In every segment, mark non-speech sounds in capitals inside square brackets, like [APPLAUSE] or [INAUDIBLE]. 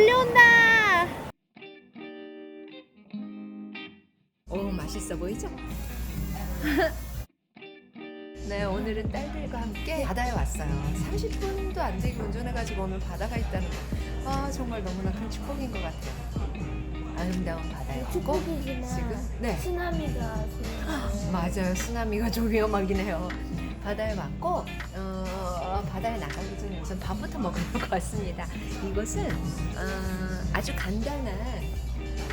몰려온다. 오 맛있어 보이죠? [LAUGHS] 네 오늘은 딸들과 함께 바다에 왔어요. 30분도 안 되게 운전해가지고 오늘 바다가 있다는 거. 아 정말 너무나 큰 축복인 것 같아요. 아름다운 바다에 왔고 축복이지만 지금 네 쓰나미가 지금 맞아요. 쓰나미가 좀 위험하긴 해요. 바다에 왔고 어, 바다에 나가기 전에 우선 밥부터 먹으러 왔습니다. 이곳은 어, 아주 간단한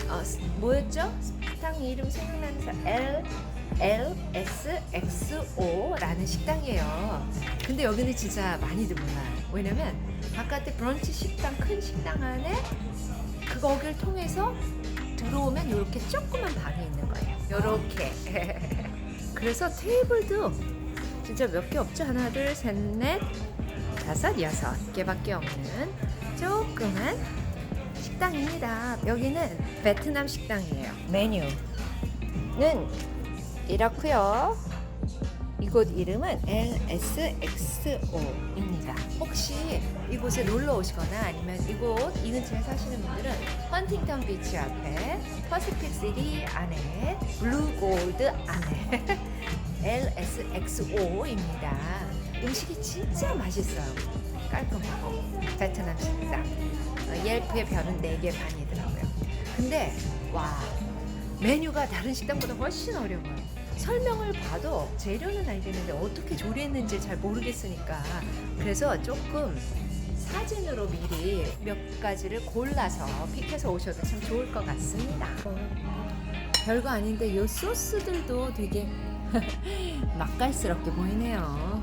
어, 스- 뭐였죠? 식당 이름 생각나는 사람 L L S X O라는 식당이에요. 근데 여기는 진짜 많이들 몰라요. 왜냐면 바깥에 브런치 식당 큰 식당 안에 그 거기를 통해서 들어오면 이렇게 조그만 방이 있는 거예요. 이렇게. [LAUGHS] 그래서 테이블도 진짜 몇 개 없죠? 하나, 둘, 셋, 넷, 다섯, 여섯 개밖에 없는 조그만 식당입니다. 여기는 베트남 식당이에요. 메뉴는 이렇고요. 이곳 이름은 LSXO입니다. 혹시 이곳에 놀러 오시거나 아니면 이곳 이 근처에 사시는 분들은 헌팅턴 비치 앞에 퍼시픽 시티 안에 블루 골드 안에 [LAUGHS] LSXO입니다. 음식이 진짜 맛있어요. 깔끔하고 베트남 식당. 어, 옐프의 별은 4개 반이더라고요. 근데 와 메뉴가 다른 식당보다 훨씬 어려워요. 설명을 봐도 재료는 알겠는데 어떻게 조리했는지 잘 모르겠으니까 그래서 조금 사진으로 미리 몇 가지를 골라서 픽해서 오셔도 참 좋을 것 같습니다. 별거 아닌데 이 소스들도 되게 [LAUGHS] 맛깔스럽게 보이네요.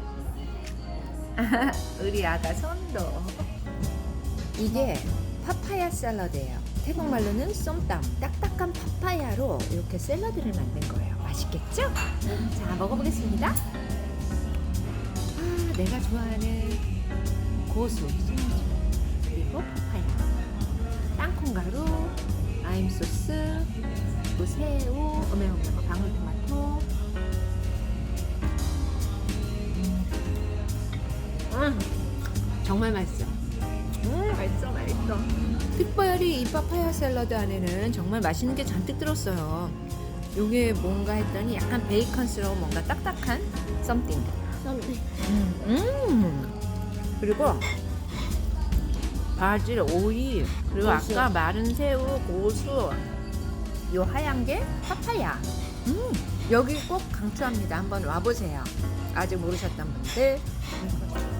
[LAUGHS] 우리 아가 손도 이게 파파야 샐러드예요. 태국 말로는 쏨땀 딱딱한 파파야로 이렇게 샐러드를 만든 거예요. 맛있겠죠? 자 먹어보겠습니다. 아 내가 좋아하는 고수 그리고 파파야 땅콩가루 아임 소스 그리고 새우 어메어메 방울토마토 음, 정말 맛있어. 음, 맛있어, 맛있어. 특별히 이 파파야 샐러드 안에는 정말 맛있는 게 잔뜩 들었어요. 요게 뭔가 했더니 약간 베이컨스러운 뭔가 딱딱한 썸띵. 음, 음. 그리고 바질, 오이, 그리고. 아까 마른 새우, 고수, 요 하얀 게 파파야. 음, 여기 꼭 강추합니다. 한번 와보세요. 아직 모르셨던 분들.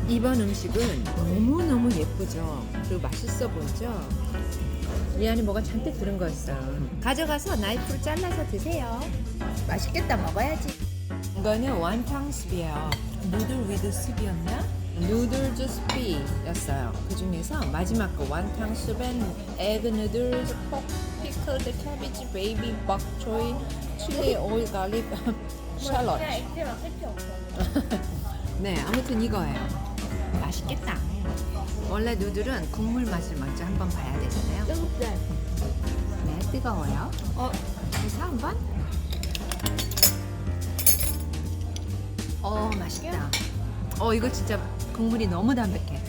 이번 음식은 너무너무 예쁘죠? 그리고 맛있어 보이죠? 이 안에 뭐가 잔뜩 들은 거였어요. 가져가서 나이프로 잘라서 드세요. 맛있겠다, 먹어야지. 이거는 완탕 스프예요. 누들 위드 스프였나? 누들즈 스프였어요. 그 중에서 마지막 거 완탕 스프엔 에그 누들즈, 폭, 샬롯. 그냥 액체만 끝이 없어. [LAUGHS] 네, 아무튼 이거예요. 맛있겠다. 원래 누들은 국물 맛을 먼저 한번 봐야 되잖아요. 뜨겁대. 네, 뜨거워요. 어, 그래서 한번. 어, 맛있다. 어, 이거 진짜 국물이 너무 담백해.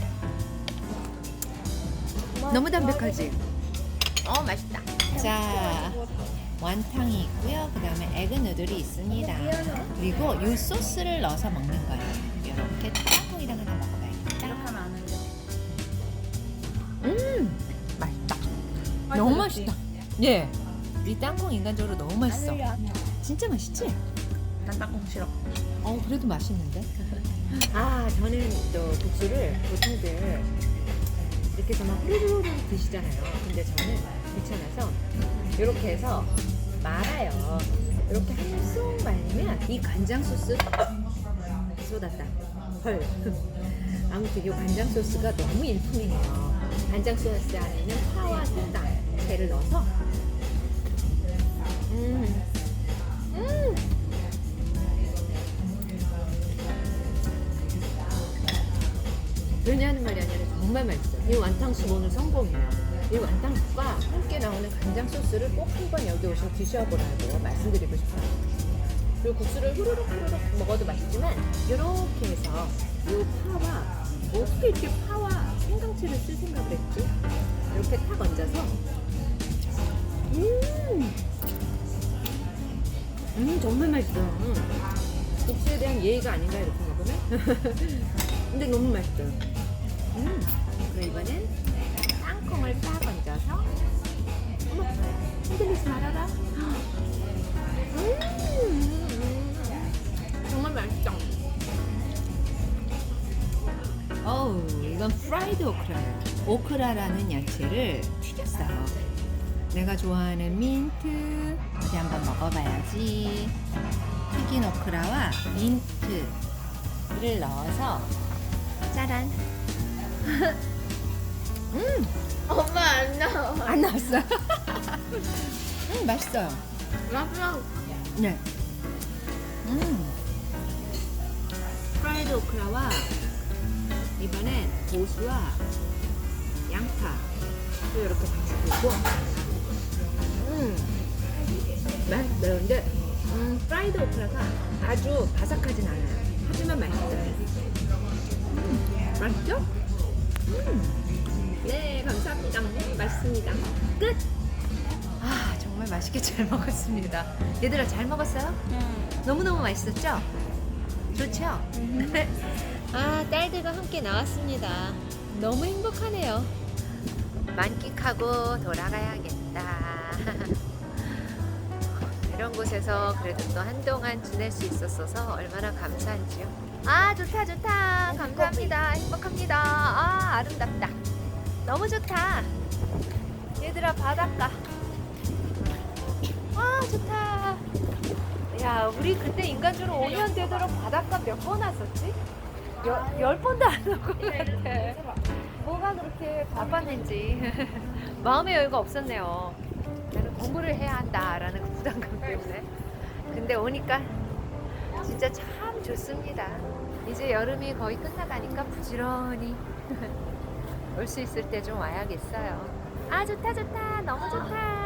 너무 담백하지? 어, 맛있다. 자, 완탕이 있고요. 그 다음에 에그 누들이 있습니다. 그리고 이 소스를 넣어서 먹는 거예요. 이렇게 땅콩이랑 하나 먹어봐야겠다. 이렇게 하면 안 되죠. 음, 맛있다. 너무 맛있다. 예. 이 땅콩 인간적으로 너무 맛있어. 진짜 맛있지? 난 땅콩 싫어. 어, 그래도 맛있는데? [LAUGHS] 아, 저는 또 국수를 보통들 이렇게 막 후루룩 드시잖아요. 근데 저는 귀찮아서 이렇게 해서 말아요. 이렇게 한번 쏙 말리면 이 간장 소스 쏟았다. 헐. [LAUGHS] 아무튼 이 간장 소스가 너무 일품이네요. 간장 소스 안에는 파와 땅, 배를 넣어서 음. 음. 왜냐하는 말이 아니라 정말 맛있어요. 이 완탕수프 오늘 성공이에요. 이 완탕수프와 함께 나오는 간장 소스를 꼭 한번 여기 오셔서 드셔보라고 말씀드리고 싶어요. 그리고 국수를 후루룩 후루룩 먹어도 맛있지만 이렇게 해서 이 파와 어떻게 이렇게 파와 생강채를 쓸 생각을 했지? 이렇게 탁 얹어서 음, 음 정말 맛있어. 국수에 대한 예의가 아닌가 이렇게 먹으면. [LAUGHS] 근데 너무 맛있어. 음, 그리고 이번엔 땅 콩을 딱 얹어서 어머, 흔들리지 말아라. 음, 정말 맛있어. 어우, 이건 프라이드 오크라예요. 오크라라는 야채를 튀겼어요. 내가 좋아하는 민트 어디 한번 먹어봐야지. 튀긴 오크라와 민트를 넣어서 짜란. [LAUGHS] 음, 엄마 안 나와. 안 나왔어. [LAUGHS] 음, 맛있어요. 마지막 네. 음. 프라이드 오크라와 이번엔 고수와 양파 또 이렇게 같이 고 음. 맛있어요. 근데 음, 프라이드 오크라가 아주 바삭하진 않아요. 하지만 맛있어요. 음, 맛있죠? 음. 네, 감사합니다. 음, 맛있습니다. 끝! 아, 정말 맛있게 잘 먹었습니다. 얘들아, 잘 먹었어요? 응. 너무너무 맛있었죠? 좋죠? [LAUGHS] 아, 딸들과 함께 나왔습니다. 너무 행복하네요. 만끽하고 돌아가야겠다. [LAUGHS] 이런 곳에서 그래도 또 한동안 지낼 수 있었어서 얼마나 감사한지요. 아, 좋다, 좋다. 감사합니다. 행복합니다. 아, 아름답다. 너무 좋다. 얘들아, 바닷가. 아, 좋다. 야, 우리 그때 인간적으로 5년 되도록 바닷가 몇 번 왔었지? 열, 열 번도 안올것 같아. 뭐가 그렇게 바빴는지. 마음의 여유가 없었네요. 나는 공부를 해야 한다라는 그 부담감 때문에. 근데 오니까 진짜 참 좋습니다. 이제 여름이 거의 끝나가니까 부지런히 올 수 있을 때 좀 와야겠어요. 아, 좋다, 좋다. 너무 좋다.